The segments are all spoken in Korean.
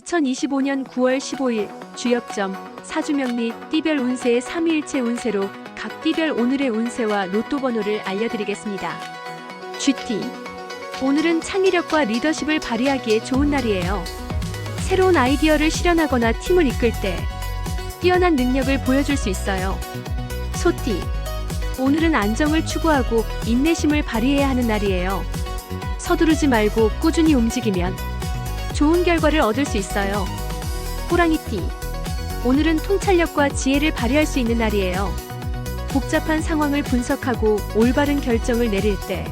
2025년 9월 15일 주역점 사주명 및 띠별 운세의 3일체 운세로 각 띠별 오늘의 운세와 로또 번호를 알려드리겠습니다. GT 오늘은 창의력과 리더십을 발휘하기에 좋은 날이에요. 새로운 아이디어를 실현하거나 팀을 이끌 때 뛰어난 능력을 보여줄 수 있어요. 소띠 오늘은 안정을 추구하고 인내심을 발휘해야 하는 날이에요. 서두르지 말고 꾸준히 움직이면 좋은 결과를 얻을 수 있어요. 호랑이띠. 오늘은 통찰력과 지혜를 발휘할 수 있는 날이에요. 복잡한 상황을 분석하고 올바른 결정을 내릴 때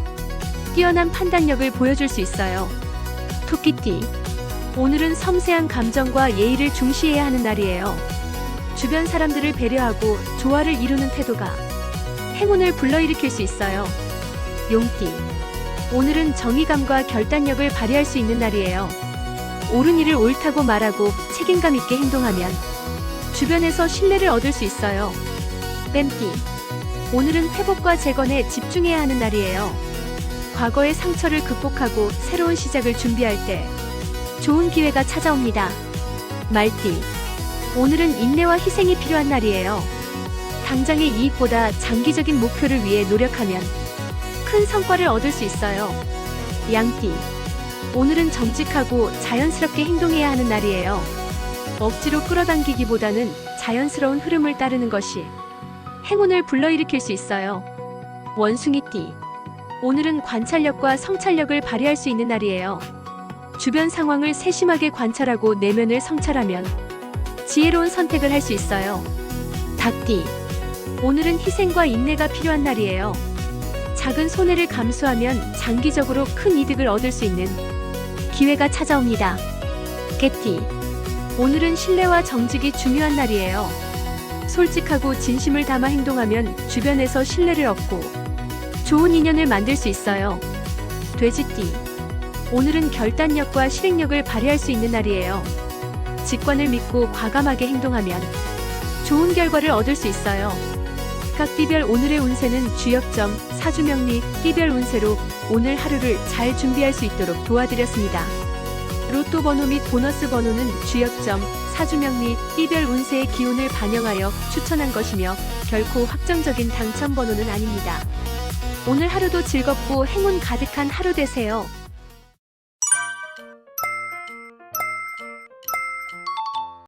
뛰어난 판단력을 보여줄 수 있어요. 토끼띠. 오늘은 섬세한 감정과 예의를 중시해야 하는 날이에요. 주변 사람들을 배려하고 조화를 이루는 태도가 행운을 불러일으킬 수 있어요. 용띠. 오늘은 정의감과 결단력을 발휘할 수 있는 날이에요. 옳은 일을 옳다고 말하고 책임감 있게 행동하면 주변에서 신뢰를 얻을 수 있어요. 뱀띠. 오늘은 회복과 재건에 집중해야 하는 날이에요. 과거의 상처를 극복하고 새로운 시작을 준비할 때 좋은 기회가 찾아옵니다. 말띠. 오늘은 인내와 희생이 필요한 날이에요. 당장의 이익보다 장기적인 목표를 위해 노력하면 큰 성과를 얻을 수 있어요. 양띠. 오늘은 정직하고 자연스럽게 행동해야 하는 날이에요. 억지로 끌어당기기보다는 자연스러운 흐름을 따르는 것이 행운을 불러일으킬 수 있어요. 원숭이 띠. 오늘은 관찰력과 성찰력을 발휘할 수 있는 날이에요. 주변 상황을 세심하게 관찰하고 내면을 성찰하면 지혜로운 선택을 할 수 있어요. 닭띠. 오늘은 희생과 인내가 필요한 날이에요. 작은 손해를 감수하면 장기적으로 큰 이득을 얻을 수 있는 기회가 찾아옵니다. 개띠. 오늘은 신뢰와 정직이 중요한 날이에요. 솔직하고 진심을 담아 행동하면 주변에서 신뢰를 얻고 좋은 인연을 만들 수 있어요. 돼지띠. 오늘은 결단력과 실행력을 발휘할 수 있는 날이에요. 직관을 믿고 과감하게 행동하면 좋은 결과를 얻을 수 있어요. 각 띠별 오늘의 운세는 주역점, 사주명 및 띠별 운세로 오늘 하루를 잘 준비할 수 있도록 도와드렸습니다. 로또 번호 및 보너스 번호는 주역점, 사주명 및 띠별 운세의 기운을 반영하여 추천한 것이며 결코 확정적인 당첨 번호는 아닙니다. 오늘 하루도 즐겁고 행운 가득한 하루 되세요.